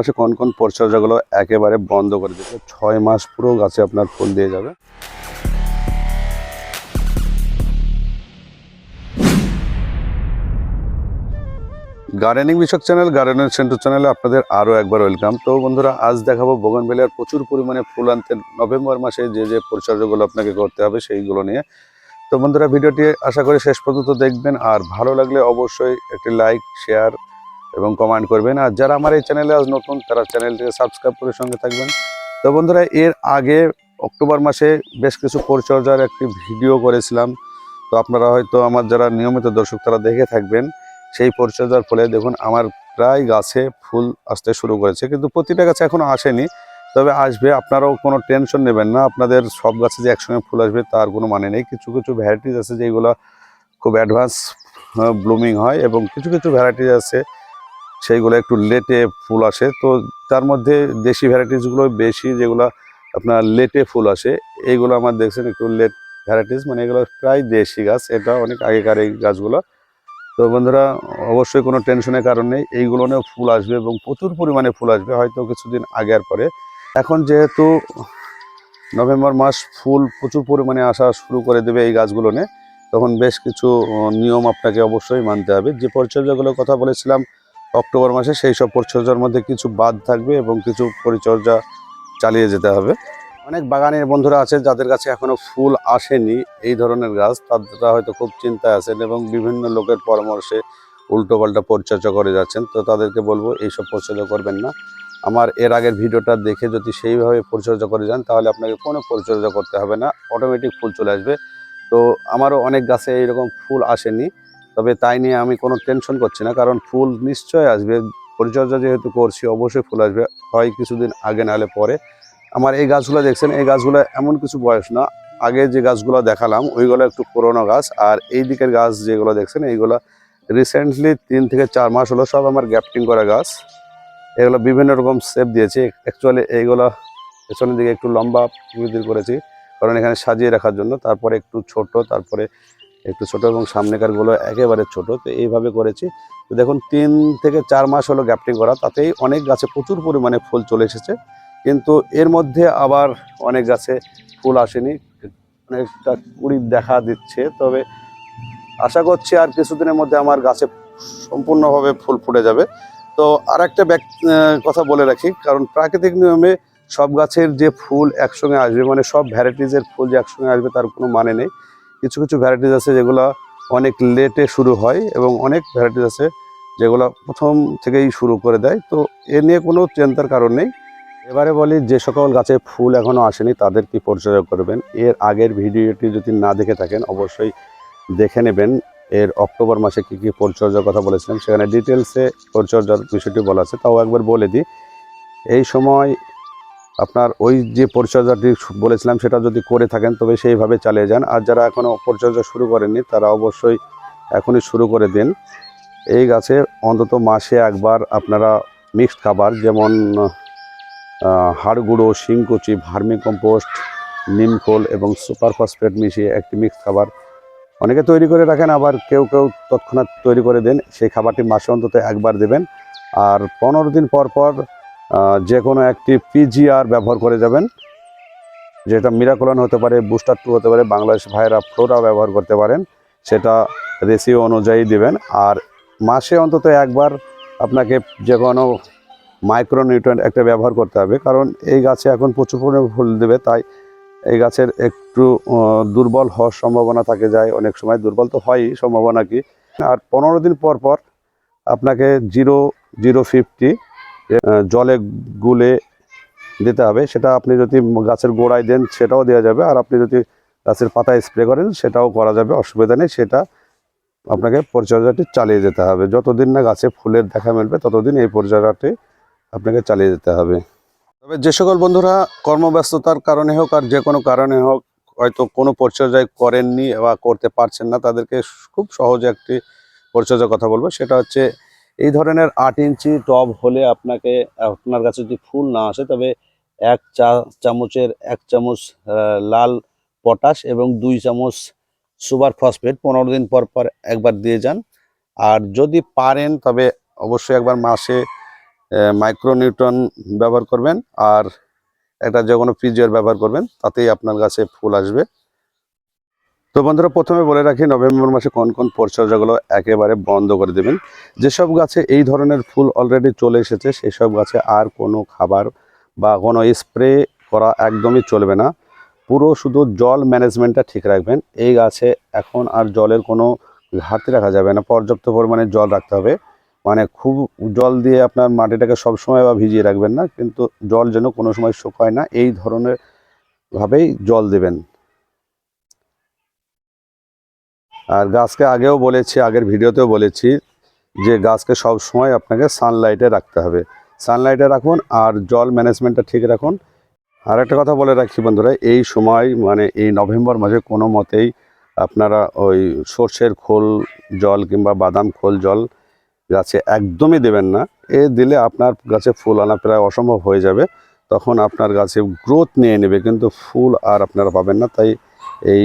মাসে কোন কোন পরিচর্যাগুলো একেবারে বন্ধ করে দিচ্ছে ছয় মাস পুরো গাছে আপনার ফুল দিয়ে যাবে। গার্ডেনিং বিষয়ক চ্যানেল, গার্ডেনিং সেন্টার চ্যানেলে আপনাদের আরও একবার ওয়েলকাম। তো বন্ধুরা, আজ দেখাবো বগনবেলার প্রচুর পরিমাণে ফুল আনতে নভেম্বর মাসে যে যে পরিচর্যাগুলো আপনাকে করতে হবে সেইগুলো নিয়ে। তো বন্ধুরা, ভিডিওটি আশা করি শেষ পর্যন্ত দেখবেন। আর ভালো লাগলে অবশ্যই একটি লাইক, শেয়ার এবং কমেন্ট করবেন। আর যারা আমার এই চ্যানেলে আজ নতুন, তারা চ্যানেলটিকে সাবস্ক্রাইব করে সঙ্গে থাকবেন। তো বন্ধুরা, এর আগে অক্টোবর মাসে বেশ কিছু পরিচর্যার একটি ভিডিও করেছিলাম। তো আপনারা হয়তো আমার যারা নিয়মিত দর্শক, তারা দেখে থাকবেন। সেই পরিচর্যার ফলে দেখুন, আমার প্রায় গাছে ফুল আসতে শুরু করেছে। কিন্তু প্রতিটা গাছে এখনও আসেনি। তবে আসবে, আপনারাও কোনো টেনশন নেবেন না। আপনাদের সব গাছে যে একসঙ্গে ফুল আসবে, তার কোনো মানে নেই। কিছু কিছু ভ্যারাইটিস আছে যেগুলো খুব অ্যাডভান্স ব্লুমিং হয় এবং কিছু কিছু ভ্যারাইটিস আছে সেইগুলো একটু লেটে ফুল আসে। তো তার মধ্যে দেশি ভ্যারাইটিসগুলো বেশি যেগুলো আপনার লেটে ফুল আসে, এইগুলো আমার দেখছেন একটু লেট ভ্যারাইটিস মানে এগুলো প্রায় দেশি গাছ, এটা অনেক আগেকার এই গাছগুলো। তো বন্ধুরা, অবশ্যই কোনো টেনশনের কারণ নেই, এইগুলো নিয়েও ফুল আসবে এবং প্রচুর পরিমাণে ফুল আসবে, হয়তো কিছুদিন আগে আর পরে। এখন যেহেতু নভেম্বর মাস, ফুল প্রচুর পরিমাণে আসা শুরু করে দেবে এই গাছগুলো নিয়ে, তখন বেশ কিছু নিয়ম আপনাকে অবশ্যই মানতে হবে। যে পরিচর্যাগুলোর কথা বলেছিলাম অক্টোবর মাসে সেই সব পরিচর্যার মধ্যে কিছু বাদ থাকবে এবং কিছু পরিচর্যা চালিয়ে যেতে হবে। অনেক বাগানের বন্ধুরা আছে যাদের কাছে এখনও ফুল আসেনি এই ধরনের গাছ, তারা হয়তো খুব চিন্তায় আছেন এবং বিভিন্ন লোকের পরামর্শে উল্টো পাল্টা পরিচর্যা করে যাচ্ছেন। তো তাদেরকে বলব এইসব পরিচর্যা করবেন না। আমার এর আগের ভিডিওটা দেখে যদি সেইভাবে পরিচর্যা করে যান, তাহলে আপনাকে কোনো পরিচর্যা করতে হবে না। অটোমেটিক ফুল চলে আসবে। তো আমারও অনেক গাছে এইরকম ফুল আসেনি। তবে তাই নিয়ে আমি কোনো টেনশন করছি না, কারণ ফুল নিশ্চয় আসবে। পরিচর্যা যেহেতু করছি, অবশ্যই ফুল আসবে। হয় কিছুদিন আগে, নাহলে পরে। আমার এই গাছগুলো দেখছেন, এই গাছগুলো এমন কিছু বয়স না। আগে যে গাছগুলো দেখালাম, ওইগুলো একটু পুরোনো গাছ। আর এই দিকের গাছ যেগুলো দেখছেন, এইগুলো রিসেন্টলি তিন থেকে চার মাস হলো সব আমার গ্যাপটিং করা গাছ। এগুলো বিভিন্ন রকম শেপ দিয়েছি। অ্যাকচুয়ালি এইগুলো পেছনের দিকে একটু লম্বা প্রকৃতির করেছি, কারণ এখানে সাজিয়ে রাখার জন্য। তারপরে একটু ছোট, তারপরে একটু ছোট এবং সামনেকারগুলো একেবারে ছোট, তো এইভাবে করেছি। তো দেখুন, তিন থেকে চার মাস হলো গ্যাপটিং করা, তাতেই অনেক গাছে প্রচুর পরিমাণে ফুল চলে এসেছে। কিন্তু এর মধ্যে আবার অনেক গাছে ফুল আসেনি, অনেকটা কুড়ি দেখা দিচ্ছে, তবে আশা করছি আর কিছুদিনের মধ্যে আমার গাছে সম্পূর্ণভাবে ফুল ফুটে যাবে। তো আর একটা কথা বলে রাখি, কারণ প্রাকৃতিক নিয়মে সব গাছের যে ফুল একসঙ্গে আসবে মানে সব ভ্যারাইটিসের ফুল যে একসঙ্গে আসবে, তার কোনো মানে নেই। কিছু কিছু ভ্যারাইটিস আছে যেগুলো অনেক লেটে শুরু হয় এবং অনেক ভ্যারাইটিস আছে যেগুলো প্রথম থেকেই শুরু করে দেয়। তো এ নিয়ে কোনো চিন্তার কারণ নেই। এবারে বলি, যে সকল গাছে ফুল এখনও আসেনি, তাদের কি পরিচর্যা করবেন? এর আগের ভিডিওটি যদি না দেখে থাকেন, অবশ্যই দেখে নেবেন। এর অক্টোবর মাসে কি কি পরিচর্যার কথা বলেছিলাম, সেখানে ডিটেলসে পরিচর্যার বিষয়টি বলা আছে। তাও একবার বলে দিই, এই সময় আপনার ওই যে পরিচর্যাটি বলেছিলাম সেটা যদি করে থাকেন, তবে সেইভাবে চালিয়ে যান। আর যারা এখনও পরিচর্যা শুরু করেননি, তারা অবশ্যই এখনই শুরু করে দিন। এই গাছে অন্তত মাসে একবার আপনারা মিক্সড খাবার, যেমন হাড় গুঁড়ো শিংকুচি ভার্মি কম্পোস্ট নিমখোল এবং সুপার ফসফেট মিশিয়ে একটি মিক্সড খাবার অনেকে তৈরি করে রাখেন, আবার কেউ কেউ তৎক্ষণাৎ তৈরি করে দেন। সেই খাবারটি মাসে অন্তত একবার দেবেন। আর পনেরো দিন পর পর যে কোনো একটি পিজিআর ব্যবহার করে যাবেন। যেটা মিরাকলন হতে পারে বুস্টার টু হতে পারে বাংলাদেশ ভাইরা ফ্লোরা ব্যবহার করতে পারেন, সেটা রেসিও অনুযায়ী দিবেন। আর মাসে অন্তত একবার আপনাকে যে কোনো মাইক্রোনিউট্রেন্ট একটা ব্যবহার করতে হবে, কারণ এই গাছে এখন প্রচুর পরিমাণে ফুল দেবে, তাই এই গাছের একটু দুর্বল হওয়ার সম্ভাবনা থাকে যায়, অনেক সময় দুর্বল তো হয়ই, সম্ভাবনা কি। আর পনেরো দিন পর পর আপনাকে জিরো জিরো ফিফটি জলে গুলে দিতে হবে। সেটা আপনি যদি গাছের গোড়ায় দেন, সেটাও দেওয়া যাবে। আর আপনি যদি গাছের পাতায় স্প্রে করেন, সেটাও করা যাবে, অসুবিধা নেই। সেটা আপনাকে পরিচর্যাটি চালিয়ে যেতে হবে। যতদিন না গাছে ফুলের দেখা মিলবে, ততদিন এই পরিচর্যাটি আপনাকে চালিয়ে যেতে হবে। তবে যে সকল বন্ধুরা কর্মব্যস্ততার কারণে হোক আর যে কোনো কারণে হোক, হয়তো কোনো পরিচর্যায় করেননি বা করতে পারছেন না, তাদেরকে খুব সহজে একটি পরিচর্যার কথা বলব। সেটা হচ্ছে এই ধরনের আট ইঞ্চি টব হলে আপনাকে, আপনার কাছে যদি ফুল না আসে, তবে এক চা, চামচের এক চামচ লাল পটাশ এবং দুই চামচ সুপার ফসফেট পনেরো দিন পর পর একবার দিয়ে যান। আর যদি পারেন, তবে অবশ্যই একবার মাসে মাইক্রোনিউটন ব্যবহার করবেন। আর একটা যে কোনো পিজিআর ব্যবহার করবেন, তাতেই আপনার গাছে ফুল আসবে। তো বন্ধুরা, প্রথমে বলে রাখি, নভেম্বর মাসে কোন কোন পরিচর্যাগুলো একেবারে বন্ধ করে দেবেন। যেসব গাছে এই ধরনের ফুল অলরেডি চলে এসেছে সেই সব গাছে আর কোনো খাবার বা কোনো স্প্রে করা একদমই চলবে না। পুরো শুধু জল ম্যানেজমেন্টটা ঠিক রাখবেন। এই গাছে এখন আর জলের কোনো ঘাটতি রাখা যাবে না। পর্যাপ্ত পরিমাণে জল রাখতে হবে। মানে খুব জল দিয়ে আপনার মাটিটাকে সবসময় বা ভিজিয়ে রাখবেন না, কিন্তু জল যেন কোনো সময় শুকায় না, এই ধরনের ভাবেই জল দেবেন। আর গাছকে আগেও বলেছি, আগের ভিডিওতেও বলেছি যে গাছকে সব সময় আপনাকে সানলাইটে রাখতে হবে। সানলাইটে রাখুন আর জল ম্যানেজমেন্টটা ঠিক রাখুন। আর একটা কথা বলে রাখি বন্ধুরা, এই সময় মানে এই নভেম্বর মাসে কোনো মতেই আপনারা ওই সর্ষের খোল জল কিংবা বাদাম খোল জল গাছে একদমই দেবেন না। এ দিলে আপনার গাছে ফুল আনা প্রায় অসম্ভব হয়ে যাবে। তখন আপনার গাছে গ্রোথ নিয়ে নেবে, কিন্তু ফুল আর আপনারা পাবেন না। তাই এই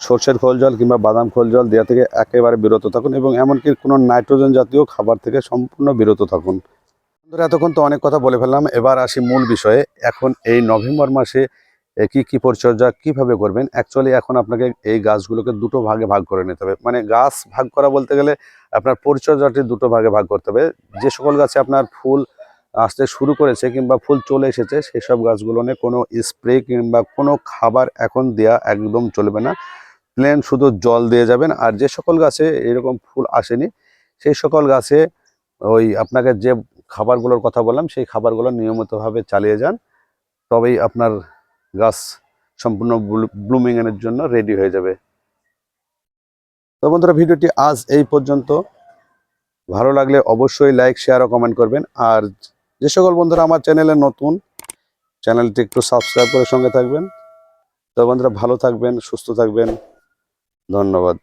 সর্ষের খোল জল কিংবা বাদাম খোল জল দেওয়া থেকে একেবারে বিরত থাকুন এবং এমনকি কোনো নাইট্রোজেন জাতীয় খাবার থেকে সম্পূর্ণ বিরত থাকুন। বন্ধুরা, এতক্ষণ তো অনেক কথা বলে ফেললাম। এবার আসি মূল বিষয়ে। এখন এই নভেম্বর মাসে কি কি পরিচর্যা কীভাবে করবেন? অ্যাকচুয়ালি এখন আপনাকে এই গাছগুলোকে দুটো ভাগে ভাগ করে নিতে হবে। মানে গাছ ভাগ করা বলতে গেলে আপনার পরিচর্যাটি দুটো ভাগে ভাগ করতে হবে। যে সকল গাছে আপনার ফুল আসতে শুরু করেছে কিংবা ফুল চলে এসেছে, সেসব গাছগুলো নিয়ে কোনো স্প্রে কিংবা কোনো খাবার এখন দেয়া একদম চলবে না। প্লেন শুধু জল দিয়ে যাবেন, আর যে সকল গাছে এরকম ফুল আসেনি, সেই সকল গাছে ওই আপনাকে যে খাবারগুলোর কথা বললাম, সেই খাবারগুলো নিয়মিতভাবে চালিয়ে যান, তবেই আপনার গাছ সম্পূর্ণ ব্লুমিং এর জন্য রেডি হয়ে যাবে। তো বন্ধুরা, ভিডিওটি আজ এই পর্যন্ত। ভালো লাগলে অবশ্যই লাইক শেয়ার ও কমেন্ট করবেন। আর যে সকল বন্ধুরা আমার চ্যানেলে নতুন চ্যানেলটি একটু সাবস্ক্রাইব করে সঙ্গে থাকবেন। তো বন্ধুরা, ভালো থাকবেন, সুস্থ থাকবেন। ধন্যবাদ।